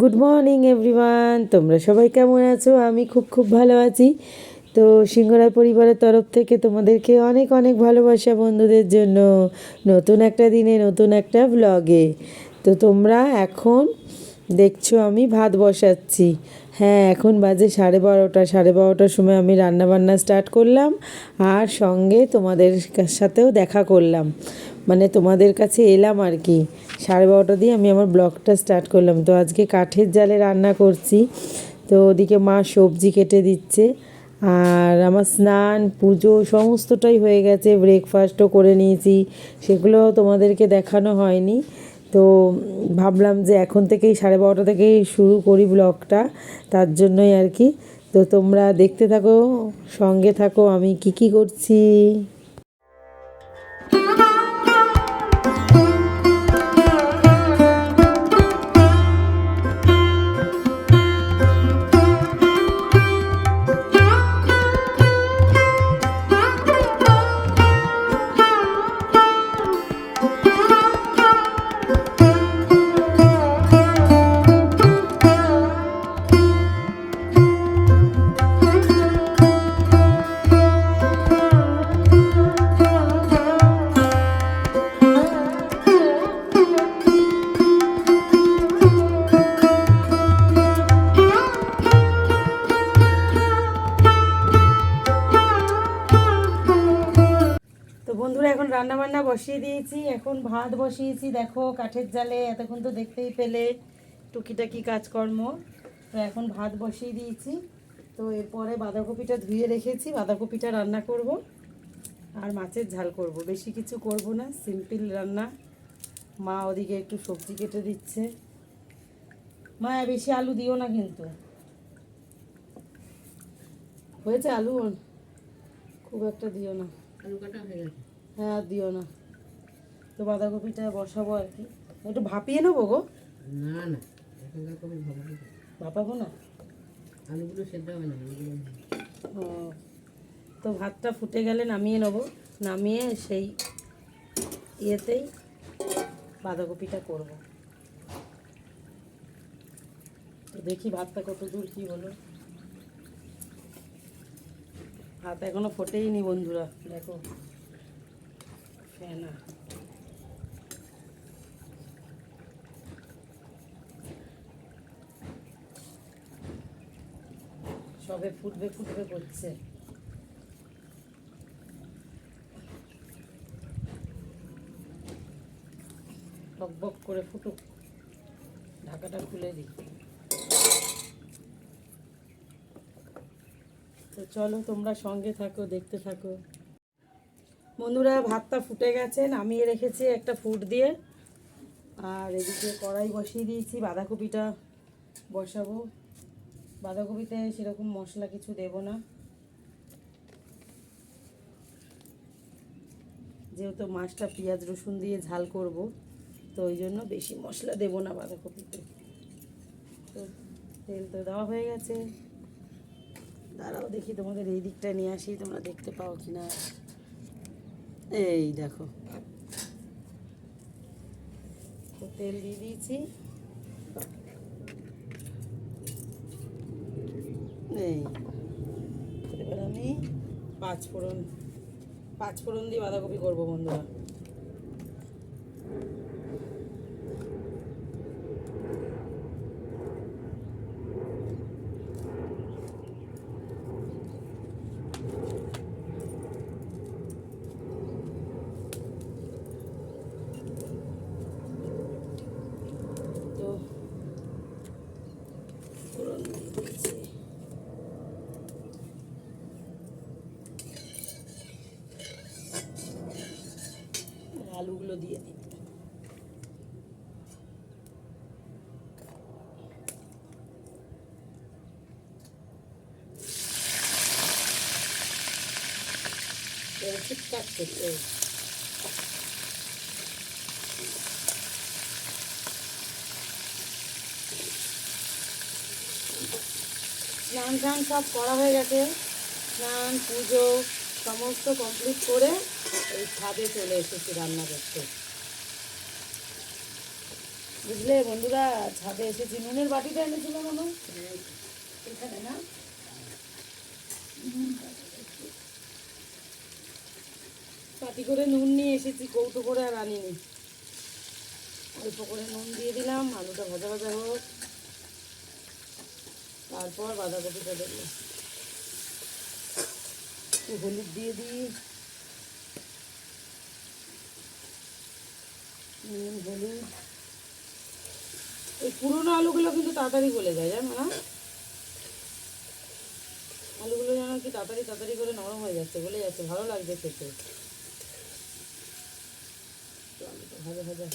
Good morning everyone তোমরা সবাই কেমন আছো? আমি খুব খুব ভালো আছি। তো সিংহরায় পরিবারের তরফ থেকে তোমাদেরকে অনেক অনেক ভালোবাসা বন্ধুদের জন্য নতুন একটা দিনে, নতুন একটা ব্লগে তো তোমরা এখন দেখছ আমি ভাত বসাচ্ছি। হ্যাঁ এখন বাজে সাড়ে বারোটা। সাড়ে বারোটার সময় আমি রান্না বান্না স্টার্ট করলাম আর সঙ্গে তোমাদের সাথেও দেখা করলাম। মানে তোমাদের কাছে এলাম আর কি। সাড়ে বারোটা দিয়ে আমি আমার ব্লগটা স্টার্ট করলাম। তো আজকে কাঠের জালে রান্না করছি। তো ওদিকে মা সবজি কেটে দিচ্ছে। আর আমার স্নান, পুজো সমস্তটাই হয়ে গেছে। ব্রেকফাস্টও করে নিয়েছি। সেগুলো তোমাদেরকে দেখানো হয়নি। তো ভাবলাম যে এখন থেকেই সাড়ে বারোটা থেকেই শুরু করি ব্লগটা। তার জন্যই আর কি। তো তোমরা দেখতে থাকো, সঙ্গে থাকো, আমি কি কি করছি। দিয়েছি এখন ভাত বসিয়েছি দেখো কাঠের জালে এতক্ষণ তো দেখতেই পেলে টুকিটাকি কাজকর্ম। তো এখন ভাত বসিয়ে দিয়েছি। তো এরপরে বাঁধাকপিটা ধুয়ে রেখেছি বাঁধাকপিটা রান্না করব আর মাছের ঝাল করব। বেশি কিছু করব না সিম্পল রান্না। মা ওদিকে একটু সবজি কেটে দিচ্ছে। মা বেশি আলু দিও না কিন্তু। হয়েছে আলু? খুব একটা দিও না। আলু কাটা হয়ে গেছে। হ্যাঁ দিও না। তো বাঁধাকপিটা বসাবো আর কি। একটু ভাপিয়ে নেব গো? না না এখনকার ভাপাবো না? আলুগুলো সেদ্ধ হবে না ও তো ভাতটা ফুটে গেলে নামিয়ে নেব। নামিয়ে সেই ইয়েতেই বাঁধাকপিটা করব। তো দেখি ভাতটা কত দূর কী হলো। ভাত এখনও ফোটেই নি বন্ধুরা দেখো। ফেনা। সবে ফুটবে ফুটবে করছে বক করে ফুটুক। ঢাকাটা খুলে দিই। তো চলো তোমরা সঙ্গে থাকো, দেখতে থাকো। বন্ধুরা, ভাতটা ফুটে গেছে, নামিয়ে রেখেছি একটা ফুট দিয়ে। আর এদিকে কড়াই বসিয়ে দিয়েছি, বাঁধাকপিটা বসাবো। বাঁধাকপিতে সেরকম মশলা কিছু দেব না। যেহেতু মাছটা পেঁয়াজ, রসুন দিয়ে ঝাল করব, তো ওই জন্য বেশি মশলা দেব না বাঁধাকপিতে। তো তেল তো দেওয়া হয়ে গেছে। দাঁড়াও দেখি তোমাদের এই দিকটা নিয়ে আসি, তোমরা দেখতে পাও কি না এই দেখো। তেল দিয়ে দিয়েছি। এই এবার আমি পাঁচ ফোড়ন পাঁচ ফোড়ন দিয়ে বাঁধাকপি করব বন্ধুরা তো ফোড়ন দিয়ে দিয়েছি আলুগুলো দিয়ে দিই স্নান টান সব করা হয়ে গেছে। স্নান পুজো সমস্ত কমপ্লিট করে এই ছাদে চলে এসেছি রান্না করতে। বুঝলে বন্ধুরা ছাদে এসেছি। নুনের বাটিটা এনেছিল মনে হয়? এখানে না? পাটি করে নুন নিয়ে এসেছি, কৌটো করে আর আনিনি। অল্প করে নুন দিয়ে দিলাম, আলুটা ভাজা ভাজা হোক। তারপর বাঁধাকপিটা দেবো। হলুদ দিয়ে দিই। নুন, হলুদ। এই পুরোনো আলুগুলো কিন্তু তাড়াতাড়ি গলে যায়, জানো না? আলুগুলো যেন কি তাড়াতাড়ি তাড়াতাড়ি করে নরম হয়ে যাচ্ছে, গলে যাচ্ছে, ভালো লাগছে খেতে তো আলুটা ভাজা হয়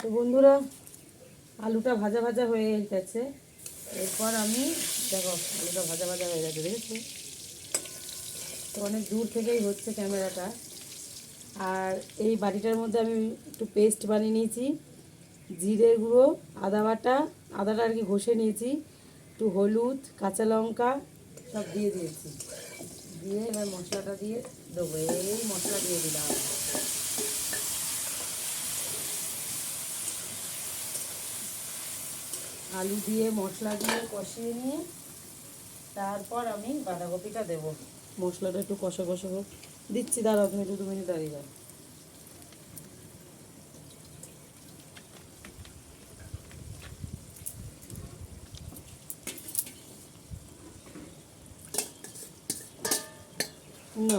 তো বন্ধুরা, আলুটা ভাজা ভাজা হয়ে গেছে। এরপর আমি, দেখো, আলুটা ভাজা ভাজা হয়ে গেছে, দেখেছ? তো অনেক দূর থেকেই হচ্ছে ক্যামেরাটা। আর এই বাটিটার মধ্যে আমি একটু পেস্ট বানিয়ে নিয়েছি জিরে গুঁড়ো, আদা বাটা, আদাটা আর কি ঘষে নিয়েছি। একটু হলুদ, কাঁচা লঙ্কা, সব দিয়ে দিয়েছি। দিয়ে এবার মশলাটা দিয়ে দেবো। এই মশলা দিয়ে দিলাম। আলু দিয়ে মশলা দিয়ে কষিয়ে নিয়ে তারপর আমি বাঁধাকপিটা দেব। মশলাটা একটু কষা কষা হোক। দিচ্ছি, দাঁড়াও, তুমি একটু দু মিনিট দাঁড়িয়ে যাও না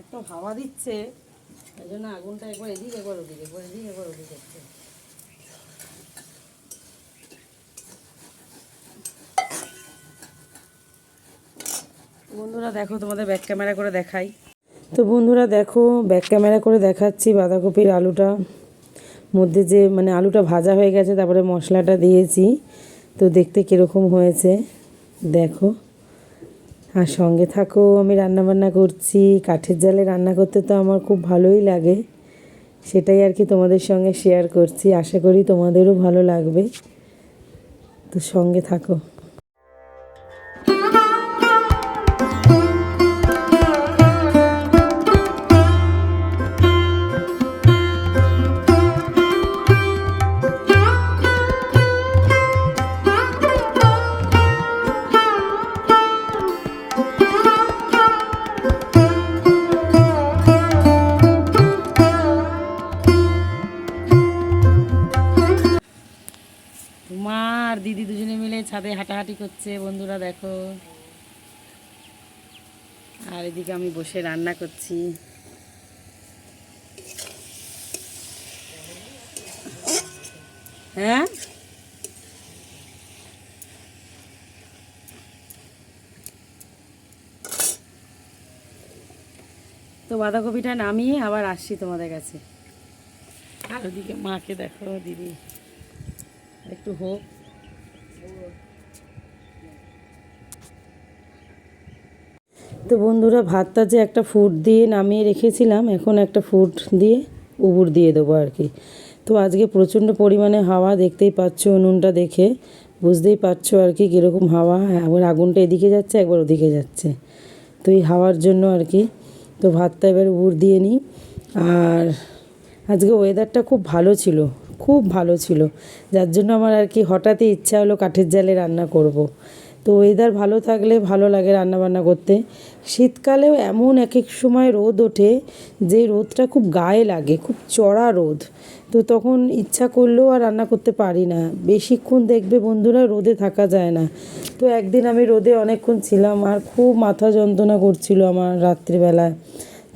এত হাওয়া দিচ্ছে, এই জন্য আগুনটা একবার এদিকে একবার ওদিকে, একবার এদিকে একবার ওদিকে হচ্ছে। বন্ধুরা দেখো, তোমাদের ব্যাক ক্যামেরা করে দেখাই। তো বন্ধুরা দেখো ব্যাক ক্যামেরা করে দেখাচ্ছি বাঁধাকপির আলুটা। মধ্যে যে মানে আলুটা ভাজা হয়ে গেছে, তারপরে মশলাটা দিয়েছি। তো দেখতে কীরকম হয়েছে, দেখো। আর সঙ্গে থাকো, আমি রান্নাবান্না করছি। কাঠের জালে রান্না করতে তো আমার খুব ভালোই লাগে। সেটাই আর কি তোমাদের সঙ্গে শেয়ার করছি। আশা করি তোমাদেরও ভালো লাগবে। তো সঙ্গে থাকো। ছাদে হাঁটাহাঁটি করছে, বন্ধুরা দেখো। আর এদিকে আমি বসে রান্না করছি। হ্যাঁ? তো বাঁধাকপিটা নামিয়ে আবার আসছি তোমাদের কাছে। আর ওদিকে মাকে দেখো, দিদি। একটু হোক। তো বন্ধুরা, ভাতটা যে একটা ফুট দিয়ে নামিয়ে রেখেছিলাম, এখন একটা ফুট দিয়ে উবুর দিয়ে দেবো আর কি। তো আজকে প্রচণ্ড পরিমাণে হাওয়া, দেখতেই পাচ্ছ উনুনটা দেখে। বুঝতেই পারছ আর কি কীরকম হাওয়া। একবার আগুনটা এদিকে যাচ্ছে, একবার ওদিকে যাচ্ছে। তো এই হাওয়ার জন্য আর কি। তো ভাতটা এবার উবুর দিয়ে নিই। আর আজকে ওয়েদারটা খুব ভালো ছিল, খুব ভালো ছিল। যার জন্য আমার আর কি হঠাৎই ইচ্ছা হলো কাঠের জালে রান্না করব। তো ওয়েদার ভালো থাকলে ভালো লাগে রান্নাবান্না করতে। শীতকালেও এমন এক এক সময় রোদ ওঠে যে রোদটা খুব গায়ে লাগে, খুব চড়া রোদ। তো তখন ইচ্ছা করলেও আর রান্না করতে পারি না। বেশিক্ষণ দেখবে বন্ধুরা রোদে থাকা যায় না। তো একদিন আমি রোদে অনেকক্ষণ ছিলাম আর খুব মাথা যন্ত্রণা করছিল আমার রাত্রিবেলায়।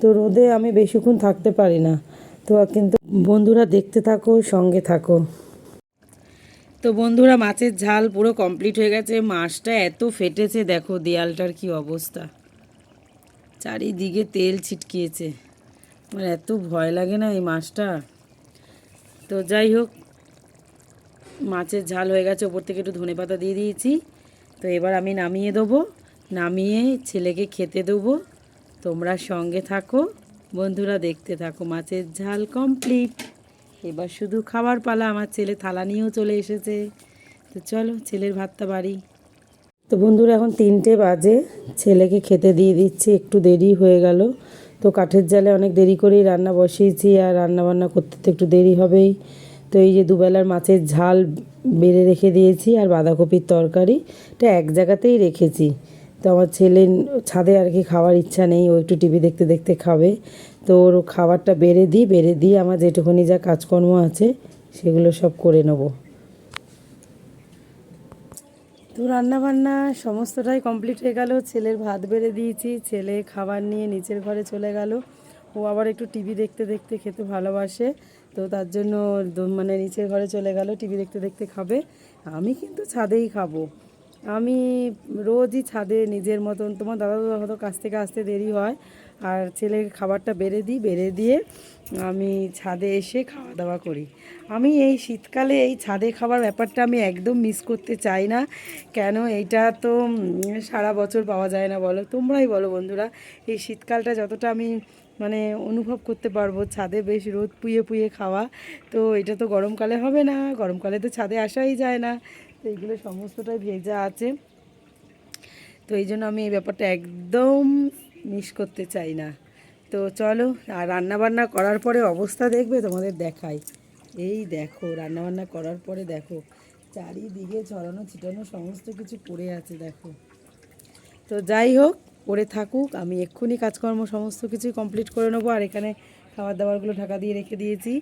তো রোদে আমি বেশিক্ষণ থাকতে পারি না। তো কিন্তু বন্ধুরা দেখতে থাকো, সঙ্গে থাকো। তো বন্ধুরা, মাছের ঝাল পুরো কমপ্লিট হয়ে গেছে। মাছটা এত ফেটেছে, দেখো দেয়ালটার কি অবস্থা। চারিদিকে তেল ছিটকিয়েছে। আমার এত ভয় লাগে না এই মাছটা। তো যাই হোক, মাছের ঝাল হয়ে গেছে। ওপর থেকে একটু ধনে পাতা দিয়ে দিয়েছি। তো এবার আমি নামিয়ে দেবো। নামিয়ে ছেলেকে খেতে দেবো। তোমরা সঙ্গে থাকো। বন্ধুরা দেখতে থাকো, মাছের ঝাল কমপ্লিট এবার শুধু খাবার পালা, আমার ছেলে থালা নিয়েও চলে এসেছে। তো চলো, ছেলের ভাতটা বাড়ি। তো বন্ধুরা, এখন তিনটে বাজে। ছেলেকে খেতে দিয়ে দিচ্ছি, একটু দেরি হয়ে গেল। তো কাঠের জালে অনেক দেরি করেই রান্না বসিয়েছি, আর রান্না বান্না করতে তো একটু দেরি হবেই। তো এই যে দুবেলার মাছের ঝাল বেড়ে রেখে দিয়েছি, আর বাঁধাকপির তরকারি। এটা এক জায়গাতেই রেখেছি। তো আমার ছেলে ছাদে আর কি খাওয়ার ইচ্ছা নেই, ও একটু টিভি দেখতে দেখতে খাবে। তো ওর খাবারটা বেড়ে দিই, বেড়ে দিয়ে আমার যেটুকুনি যা কাজকর্ম আছে, সেগুলো সব করে নেব। তো রান্না বান্না সমস্তটাই কমপ্লিট হয়ে গেল, ছেলের ভাত বেড়ে দিয়েছি, ছেলে খাবার নিয়ে নিচের ঘরে চলে গেল। ও আবার একটু টিভি দেখতে দেখতে খেতে ভালোবাসে, তো তার জন্য মানে নিচের ঘরে চলে গেল টিভি দেখতে দেখতে খাবে। আমি কিন্তু ছাদেই খাব। আমি রোজই ছাদে নিজের মতন, তোমার দাদা দাদা হয়তো কাছ থেকে আসতে দেরি হয়, আর ছেলের খাবারটা বেড়ে দিই, বেড়ে দিয়ে আমি ছাদে এসে খাওয়া দাওয়া করি। আমি এই শীতকালে এই ছাদে খাবার ব্যাপারটা আমি একদম মিস করতে চাই না। কেন? এইটা তো সারা বছর পাওয়া যায় না বলো। তোমরাই বলো বন্ধুরা, এই শীতকালটা যতটা আমি মানে অনুভব করতে পারব। ছাদে বেশ রোদ পুয়ে পুয়ে খাওয়া। তো এটা তো গরমকালে হবে না, গরমকালে তো ছাদে আসাই যায় না। তো এইগুলো সমস্তটাই ভেজা আছে। তো এই জন্য আমি এই ব্যাপারটা একদম মিস করতে চাই না। তো চলো, আর রান্নাবান্না করার পরে অবস্থা দেখবে তোমাদের দেখাই। এই দেখো, রান্নাবান্না করার পরে দেখো, চারিদিকে ছড়ানো ছিটানো সমস্ত কিছু পড়ে আছে, দেখো। তো যাই হোক পড়ে থাকুক, আমি এক্ষুনি কাজকর্ম সমস্ত কিছুই কমপ্লিট করে নেব। আর এখানে খাবার দাবারগুলো ঢাকা দিয়ে রেখে দিয়েছি।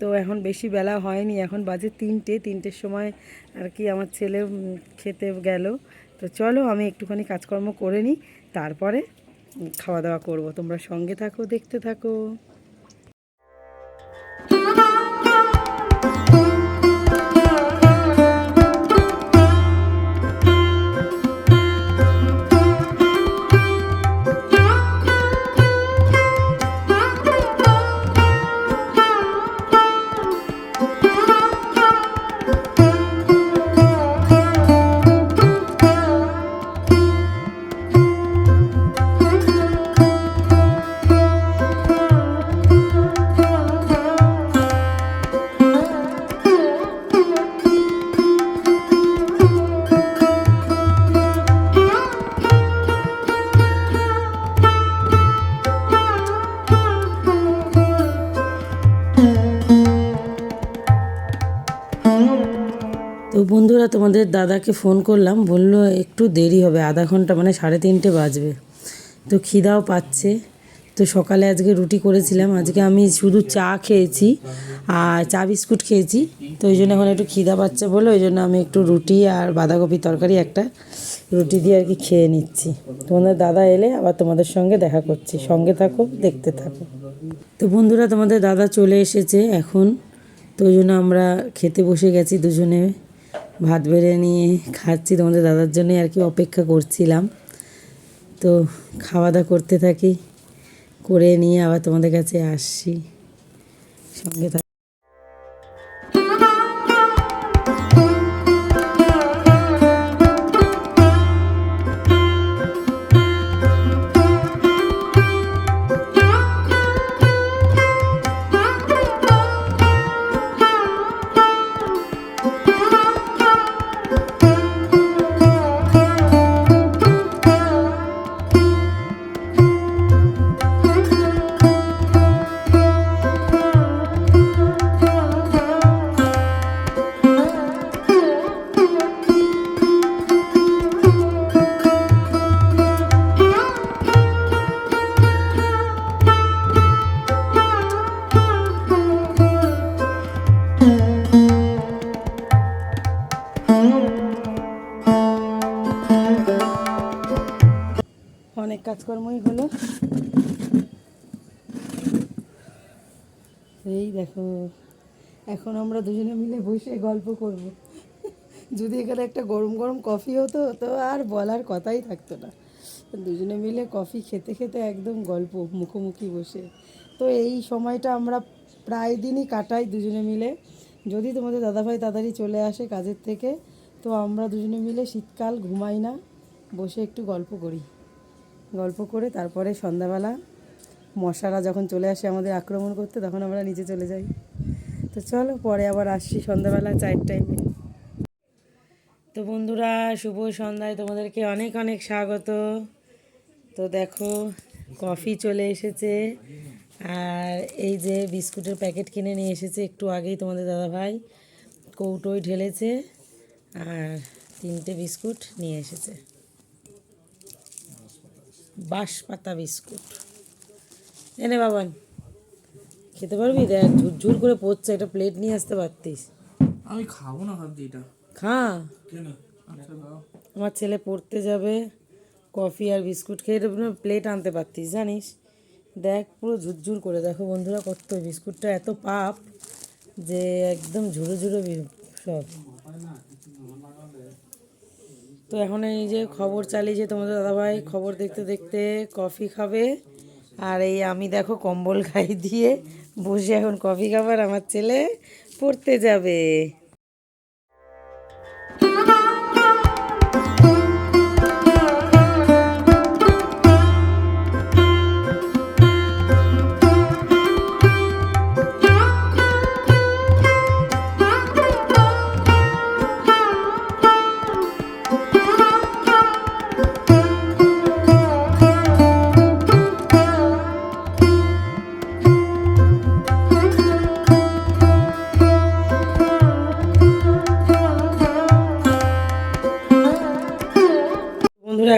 তো এখন বেশি বেলা হয়নি, এখন বাজে তিনটে, তিনটের সময় আর কি আমার ছেলে খেতে গেল। তো চলো, আমি একটুখানি কাজকর্ম করে নিই, তারপরে খাওয়া দাওয়া করব। তোমরা সঙ্গে থাকো, দেখতে থাকো। তোমাদের দাদাকে ফোন করলাম, বলল একটু দেরি হবে, আধা ঘণ্টা মানে সাড়ে তিনটে বাজবে। তো খিদাও পাচ্ছে। তো সকালে আজকে রুটি করেছিলাম, আজকে আমি শুধু চা খেয়েছি আর চা বিস্কুট খেয়েছি। তো ওই জন্য এখন একটু খিদা পাচ্ছে বলে, ওই জন্য আমি একটু রুটি আর বাঁধাকপি তরকারি একটা রুটি দিয়ে আর কি খেয়ে নিচ্ছি। তোমাদের দাদা এলে আবার তোমাদের সঙ্গে দেখা করছি। সঙ্গে থাকো, দেখতে থাকো। তো বন্ধুরা, তোমাদের দাদা চলে এসেছে এখন। তো ওই জন্য আমরা খেতে বসে গেছি দুজনে। ভাত বেড়ে নিয়ে খাচ্ছি, তোমাদের দাদার জন্যই আর কি অপেক্ষা করছিলাম। তো খাওয়া দাওয়া করতে থাকি, করে নিয়ে আবার তোমাদের কাছে আসছি। সঙ্গে এখন আমরা দুজনে মিলে বসে গল্প করব। যদি এখানে একটা গরম গরম কফি হতো, তো আর বলার কথাই থাকতো না। দুজনে মিলে কফি খেতে খেতে একদম গল্প মুখোমুখি বসে। তো এই সময়টা আমরা প্রায় দিনই কাটাই দুজনে মিলে। যদি তোমাদের দাদাভাই তাড়াতাড়ি চলে আসে কাজের থেকে, তো আমরা দুজনে মিলে শীতকাল ঘুমাই না, বসে একটু গল্প করি। গল্প করে তারপরে সন্ধ্যাবেলা মশারা যখন চলে আসে আমাদের আক্রমণ করতে, তখন আমরা নিচে চলে যাই। তো চলো পরে আবার আসছি সন্ধ্যাবেলা চায়ের টাইমে তো বন্ধুরা, শুভ সন্ধ্যায়। তোমাদেরকে অনেক অনেক স্বাগত। তো দেখো, কফি চলে এসেছে। আর এই যে বিস্কুটের প্যাকেট কিনে নিয়ে এসেছে একটু আগেই তোমাদের দাদাভাই। কৌটোয় ঢেলেছে আর তিনটে বিস্কুট নিয়ে এসেছে। বাঁশপাতা বিস্কুট। এনে বাবান। খেতে পারবি? দেখ ঝুরঝুর করে পড়ছে একটা প্লেট নিয়ে আসতে পারতিস। আমি খাব না ভাবছি এটা। খা। কেন? আচ্ছা আমার ছেলে পড়তে যাবে কফি আর বিস্কুট খেয়ে প্লেট আনতে পারতিস জানিস? দেখ পুরো ঝুরঝুর করে। দেখো বন্ধুরা কত বিস্কুটটা এত পাপ যে একদম ঝুরো ঝুরো বি- সব। তো এখন এই যে খবর চালিয়েছে তোমাদের দাদাভাই খবর দেখতে দেখতে কফি খাবে আর এই আমি দেখো কম্বল খাই দিয়ে বসে এখন কফি খাবার আমার ছেলে পড়তে যাবে।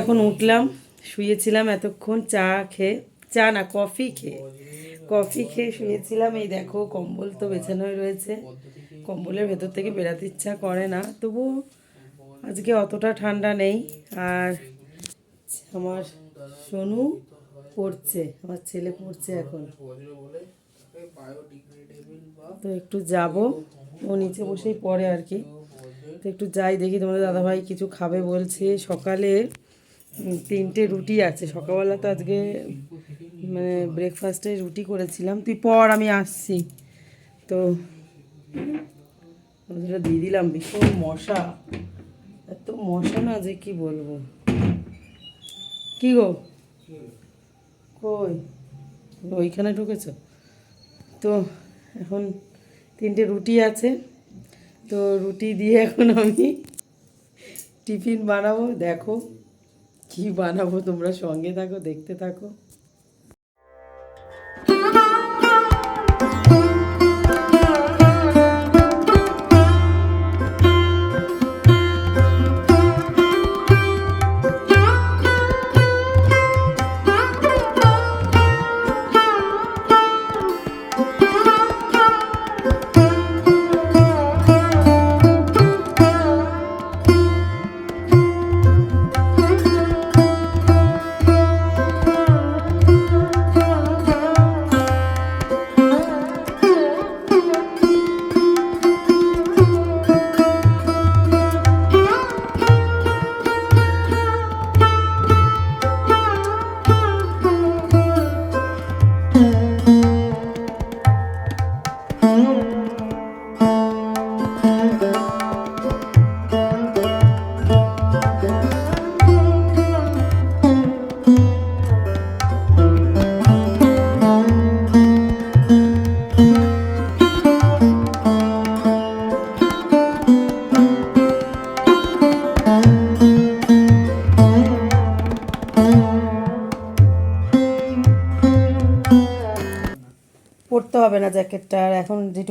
এখন উঠলাম, শুয়েছিলাম এতক্ষণ চা খেয়ে, চা না, কফি খেয়ে। কফি খেয়ে শুয়েছিলাম, এই দেখো কম্বল তো বেছানোই রয়েছে। কম্বলের ভেতর থেকে বেরাতে ইচ্ছা করে না তবু আজকে অতটা ঠান্ডা নেই। আর আমার সোনু পড়ছে, আমার ছেলে পড়ছে এখন। তো একটু যাব, ও নিচে বসেই পড়ে আর কি। তো একটু যাই দেখি তোমাদের দাদাভাই কিছু খাবে বলছে। সকালে তিনটে রুটি আছে। সকালবেলা তো আজকে মানে ব্রেকফাস্টে রুটি করেছিলাম। তুই পর, আমি আসছি। তো ওটা দিয়ে দিলাম। ভীষণ মশা, এত মশা না যে কি বলব? কি গো? কই? ওইখানে ঢুকেছ? তো এখন তিনটে রুটি আছে। তো রুটি দিয়ে এখন আমি টিফিন বানাবো। দেখো। কি বানাবো তোমরা সঙ্গে থাকো দেখতে থাকো।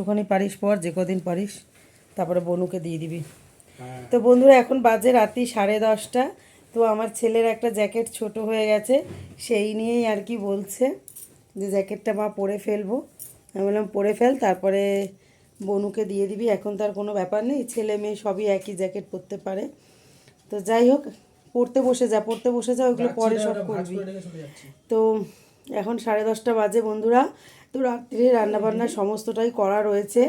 এখন পারিস পর যে কদিন পারিস তারপরে বনুকে দিয়ে দিবি। তো বন্ধুরা এখন বাজে রাত্রি সাড়ে দশটা। তো আমার ছেলের একটা জ্যাকেট ছোট হয়ে গেছে সেই নিয়েই আর কি বলছে যে জ্যাকেটটা মা পরে ফেলব। আমি বললাম পরে ফেল তারপরে বনুকে দিয়ে দিবি। এখন তার কোনো ব্যাপার নেই ছেলে মেয়ে সবই একই জ্যাকেট পরতে পারে। তো যাই হোক পড়তে বসে যা পড়তে বসে যা ওইগুলো পরে সব করবি। তো এখন সাড়ে দশটা বাজে, বন্ধুরা। তো রাত্রে রান্নাবান্না সমস্তটাই করা রয়েছে।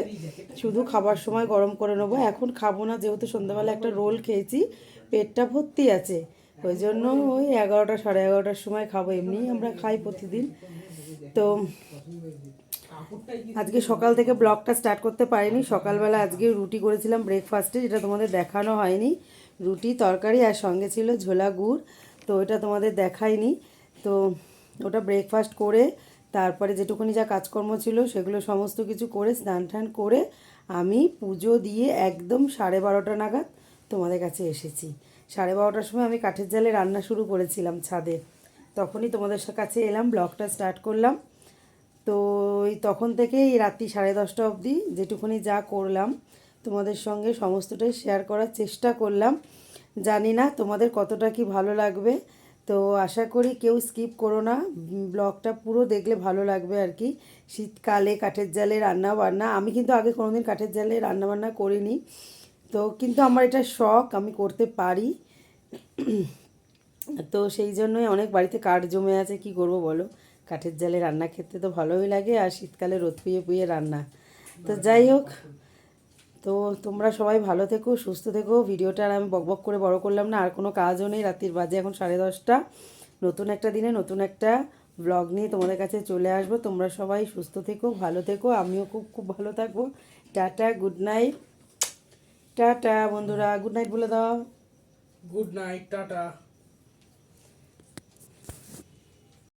শুধু খাবার সময় গরম করে নেব। এখন খাব না, যেহেতু সন্ধ্যাবেলা একটা রোল খেয়েছি, পেটটা ভর্তি আছে। ওই জন্য ওই এগারোটা, সাড়ে এগারোটার সময় খাব। এমনি আমরা খাই প্রতিদিন। তো আজকে সকাল থেকে ব্লগটা স্টার্ট করতে পারিনি। সকালবেলা আজকে রুটি করেছিলাম ব্রেকফাস্টে, যেটা তোমাদের দেখানো হয়নি। রুটি, তরকারি আর সঙ্গে ছিল ঝোলা গুড়। তো ওটা তোমাদের দেখায়নি তো ওটা ব্রেকফাস্ট করে, তারপরে যেটুকুনি যা কাজকর্ম ছিল সেগুলো সমস্ত কিছু করে, স্নান টান করে আমি পুজো দিয়ে একদম সাড়ে বারোটা নাগাদ তোমাদের কাছে এসেছি। সাড়ে বারোটার সময় আমি কাঠের জালে রান্না শুরু করেছিলাম ছাদে। তখনই তোমাদের কাছে এলাম, ব্লগটা স্টার্ট করলাম। তো এই তখন থেকেই রাত্রি সাড়ে দশটা অবধি যেটুকুনি যা করলাম তোমাদের সঙ্গে সমস্তটাই শেয়ার করার চেষ্টা করলাম। জানি না তোমাদের কতটা কি ভালো লাগবে। তো আশা করি কেউ স্কিপ করো না ব্লগটা পুরো দেখলে ভালো লাগবে আর কি। শীতকালে কাঠের জালে রান্না বান্না, আমি কিন্তু আগে কোনোদিন কাঠের জালে রান্না বান্না করিনি। তো কিন্তু আমার এটা শখ, আমি করতে পারি। তো সেই জন্যই অনেক বাড়িতে কাঠ জমে আছে, কি করব বলো? কাঠের জালে রান্না খেতে তো ভালোই লাগে, আর শীতকালে রোদ পুয়ে পুয়ে রান্না। তো যাই হোক তো তোমরা সবাই ভালো থেকো, সুস্থ থেকো। ভিডিওটা আর আমি বকবক করে বড় করলাম না, আর কোনো কাজও নেই। রাত্রির বাজে এখন সাড়ে দশটা। নতুন একটা দিনে নতুন একটা ব্লগ নিয়ে তোমাদের কাছে চলে আসব। তোমরা সবাই সুস্থ থেকো, ভালো থেকো। আমিও খুব খুব ভালো থাকব। টাটা গুড নাইট টাটা বন্ধুরা গুড নাইট বলে দাও। Good night tata.